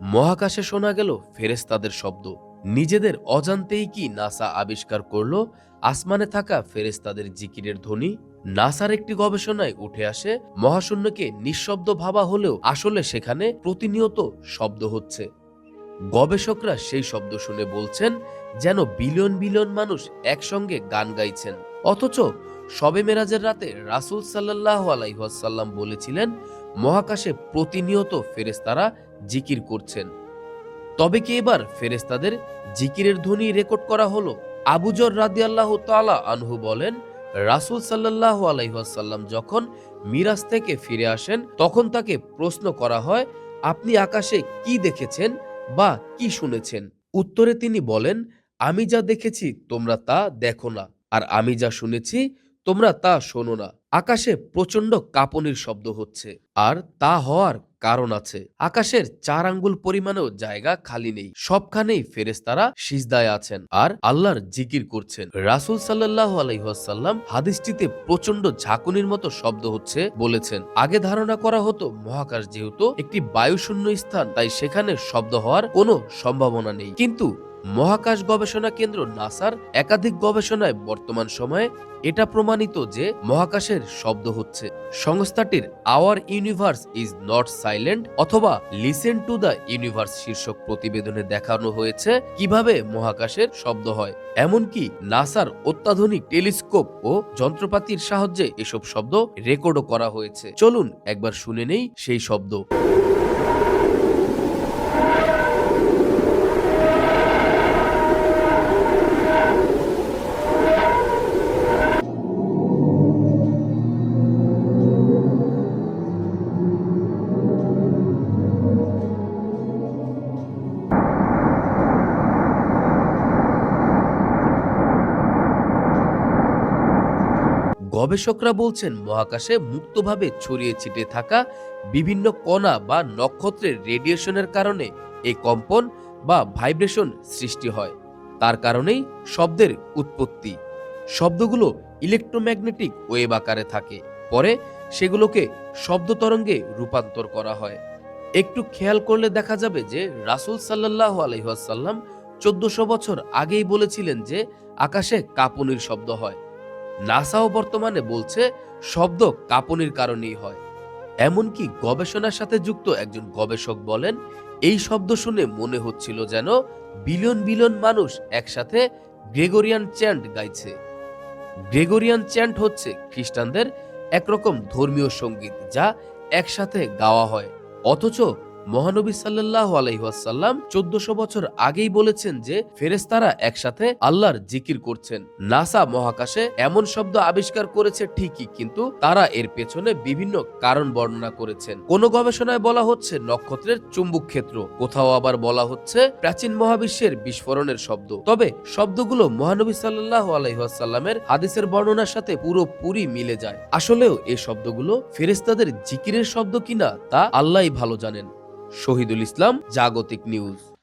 মহাকাশে শোনা গেল ফেরেস্তাদের শব্দ। নিজেদের অজান্তেই কি নাসা আবিষ্কার করল? আসমানে থাকা ফেরেস্তাদের জিকিরের ধ্বনি। নাসার একটি গবেষণায় উঠে আসে, মহাশূন্যকে নিঃশব্দ ভাবা হলেও আসলে সেখানে প্রতিনিয়ত শব্দ হচ্ছে। গবেষকরা সেই শব্দ শুনে বলছেন, যেন বিলিয়ন বিলিয়ন মানুষ একসঙ্গে গান গাইছেন। অথচ শবে মেরাজের রাতে রাসূল সাল্লাহ আলাইহাসাল্লাম বলেছিলেন মহাকাশে প্রতিনিয়ত ফেরেস্তারা জিকির করছেন। তবে কি এবার ফেরেস্তাদের জিকিরের ধ্বনি রেকর্ড করা হলো? আবুজর রাদি আল্লাহ তালা আনহু বলেন, রাসূল সাল্লাহ আলাইহাসাল্লাম যখন মিরাজ থেকে ফিরে আসেন, তখন তাকে প্রশ্ন করা হয়, আপনি আকাশে কি দেখেছেন বা কি শুনেছেন? উত্তরে তিনি বলেন, আমি যা দেখেছি তোমরা তা দেখো না, আর আমি যা শুনেছি তোমরা তা শোনো না। আকাশে প্রচণ্ড কাঁপনির শব্দ হচ্ছে, আর তা হওয়ার কারণ আছে। আকাশের চার আঙ্গুল পরিমাণেও জায়গা খালি নেই। সবখানেই ফেরেস্তারা সিজদায় আছেন আর আল্লাহর জিকির করছেন। রাসূল সাল্লাহ আলাইহাসাল্লাম হাদিসটিতে প্রচণ্ড ঝাঁকুনির মতো শব্দ হচ্ছে বলেছেন। আগে ধারণা করা হতো, মহাকাশ যেহেতু একটি বায়ুশূন্য স্থান, তাই সেখানে শব্দ হওয়ার কোনো সম্ভাবনা নেই। কিন্তু মহাকাশ গবেষণা কেন্দ্র নাসার একাধিক গবেষণায় বর্তমান সময়ে এটা প্রমাণিত যে মহাকাশের শব্দ হচ্ছে। সংস্থাটির our universe is not silent অথবা লিসেন টু দ্য ইউনিভার্স শীর্ষক প্রতিবেদনে দেখানো হয়েছে কীভাবে মহাকাশের শব্দ হয়। এমনকি নাসার অত্যাধুনিক টেলিস্কোপ ও যন্ত্রপাতির সাহায্যে এসব শব্দ রেকর্ডও করা হয়েছে। চলুন একবার শুনে নেই সেই শব্দ। গবেষকরা বলছেন, মহাকাশে মুক্তভাবে ছড়িয়ে ছিটে থাকা বিভিন্ন কণা বা নক্ষত্রের রেডিয়েশনের কারণে এই কম্পন বা ভাইব্রেশন সৃষ্টি হয়। তার কারণেই শব্দের উৎপত্তি। শব্দগুলো ইলেকট্রোম্যাগনেটিক ওয়েব আকারে থাকে। পরে সেগুলোকে শব্দ তরঙ্গে রূপান্তর করা হয়। একটু খেয়াল করলে দেখা যাবে যে, রাসূল সাল্লাহ আলহিহাসাল্লাম চোদ্দশো বছর আগেই বলেছিলেন যে, আকাশে কাঁপুনির শব্দ হয়। নাসাও বর্তমানে বলছে, শব্দ কাঁপনির কারণেই হয়। এমনকি গবেষণার সাথে যুক্ত একজন গবেষক বলেন, এই শব্দ শুনে মনে হচ্ছিল যেন বিলিয়ন বিলিয়ন মানুষ একসাথে গ্রেগরিয়ান চ্যান্ট গাইছে। গ্রেগরিয়ান চ্যান্ট হচ্ছে খ্রিস্টানদের একরকম ধর্মীয় সংগীত যা একসাথে গাওয়া হয়। অথচ মহানবী সাল্লাহ আলাইহাসাল্লাম চোদ্দশো বছর আগেই বলেছেন যে ফেরেস্তারা একসাথে আল্লাহর জিকির করছেন। নাসা মহাকাশে এমন শব্দ আবিষ্কার করেছে ঠিকই, কিন্তু তারা এর পেছনে বিভিন্ন কারণ বর্ণনা করেছেন। কোন গবেষণায় বলা হচ্ছে নক্ষত্রের চুম্বক ক্ষেত্র, কোথাও আবার বলা হচ্ছে প্রাচীন মহাবিশ্বের বিস্ফোরণের শব্দ। তবে শব্দগুলো মহানবী সাল্লাহ আলাইহাসাল্লামের হাদিসের বর্ণনার সাথে পুরোপুরি মিলে যায়। আসলেও এ শব্দগুলো ফেরেস্তাদের জিকিরের শব্দ কিনা তা আল্লাহই ভালো জানেন। শহীদুল ইসলাম জাগতিক নিউজ।